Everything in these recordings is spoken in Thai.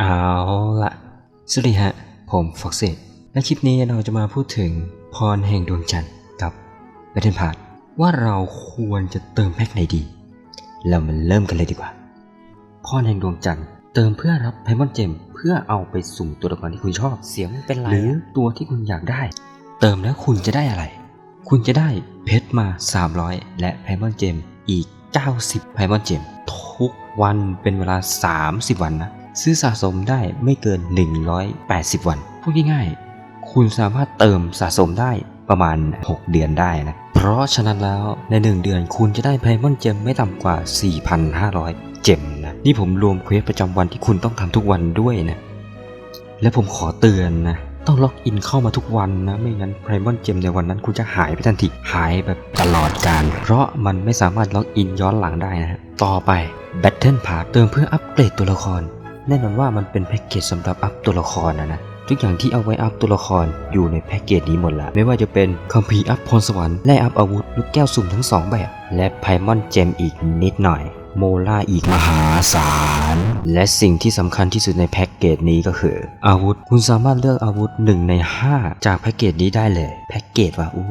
เอาละสวัสดีฮะ ผมฟ็อกซี่และคลิปนี้เราจะมาพูดถึงพรแห่งดวงจันทร์กับแบทเทิลพาร์ว่าเราควรจะเติมแพ็คไหนดี เรามาเริ่มกันเลยดีกว่า พรแห่งดวงจันทร์เติมเพื่อรับไพมอนเจมเพื่อเอาไปสุ่มตัวละครที่คุณชอบเสียงเป็นไรหรือตัวที่คุณอยากได้ เติมแล้วคุณจะได้อะไร คุณจะได้เพชรมา 300 และไพมอนเจมอีก 90 ไพมอนเจมทุกวันเป็นเวลา 30 วันนะ ซื้อสะสมได้ไม่เกิน 180 วันพูดง่ายๆ คุณสามารถเติมสะสมได้ประมาณ 6 เดือนได้นะ เพราะฉะนั้นแล้วใน 1 เดือนคุณจะได้ไพมอนเจมไม่ต่ำกว่า 4,500 เจมนะ นี่ผมรวมเควสประจำวันที่คุณต้องทำทุกวันด้วยนะ และผมขอเตือนนะ ต้องล็อกอินเข้ามาทุกวันนะ ไม่งั้นไพมอนเจมในวันนั้นคุณจะหายไปทันที หายแบบตลอดการ เพราะมันไม่สามารถล็อกอินย้อนหลังได้นะ ต่อไป Battle Pass เติมเพื่ออัปเกรดตัวละคร แน่นอนว่ามันเป็นแพ็กเกจสำหรับอัพตัวละครนะนะทุกอย่างที่เอาไว้อัพตัวละครอยู่ในแพ็กเกจนี้หมดละไม่ว่าจะเป็นคัมภีร์อัพพรสวรรค์และอัพอาวุธลูกแก้วสุ่มทั้งสองแบบ และไพมอนเจมอีกนิดหน่อย โมล่าอีกมหาศาล และสิ่งที่สำคัญที่สุดในแพ็กเกจนี้ก็คือ อาวุธคุณสามารถเลือกอาวุธ 1 ใน 5 จากแพ็กเกจนี้ได้เลย แพ็กเกจว่าอู้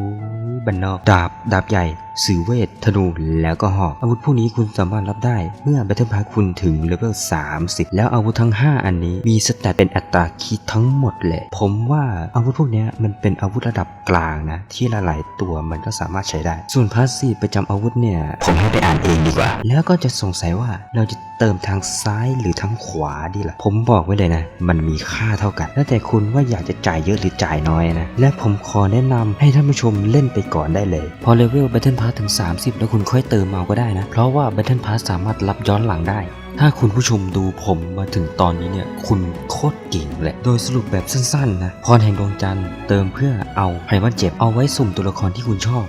ยบันนอกดาบดาบใหญ่ สื่อเวท ธนู แล้วก็หอกอาวุธพวกนี้คุณสามารถรับได้ เมื่อแบทเทิลพาคุณถึงเลเวล 30 แล้วอาวุธทั้ง 5 อันนี้มีสแตทเป็นอัตราคิดทั้งหมดเลย ผมว่าอาวุธพวกนี้มันเป็นอาวุธระดับกลางนะ ที่หลายๆตัวมันก็สามารถใช้ได้ ส่วนพาสซีประจำอาวุธเนี่ย ผมให้ไปอ่านเองดีกว่า แล้วก็จะสงสัยว่าเราจะเติมทางซ้ายหรือทางขวาดีล่ะ ผมบอกไว้เลยนะ มันมีค่าเท่ากัน แล้วแต่คุณว่าอยากจะจ่ายเยอะหรือจ่ายน้อยนะ และผมขอแนะนำให้ท่านผู้ชมเล่นไปก่อนได้เลย พอเลเวล Battle Pass ถึง 30 แล้วคุณค่อยเติมเอาก็ได้นะ เพราะว่า Battle Pass สามารถรับย้อนหลังได้ถ้าคุณผู้ชมดูผมมาถึงตอนนี้เนี่ย คุณโคตรเก่งเลย โดยสรุปแบบสั้นๆนะ พรแห่งดวงจันทร์เติมเพื่อเอาไพรวันเจ็บเอาไว้สุ่มตัวละครที่คุณชอบ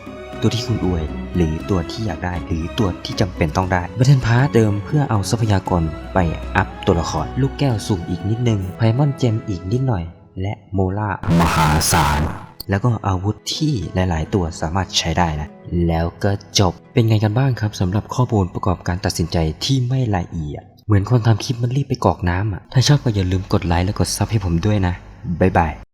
ตัวที่คุณอวย หรือตัวที่อยากได้ หรือตัวที่จำเป็นต้องได้บัตเทนพาร์เติมเพื่อเอาทรัพยากรไปอัพตัวละคร ลูกแก้วสุ่มอีกนิดนึงไพมอนเจมอีกนิดหน่อย และโมล่ามหาศาลแล้วก็อาวุธที่หลาย ๆ ตัวสามารถใช้ได้นะแล้วก็จบเป็นไงกันบ้างครับสำหรับข้อมูลประกอบการตัดสินใจที่ไม่ละเอียด เหมือนคนทำคลิปมันรีบไปกรอกน้ำอะถ้าชอบก็อย่าลืมกดไลค์และกดซับให้ผมด้วยนะบ๊ายบาย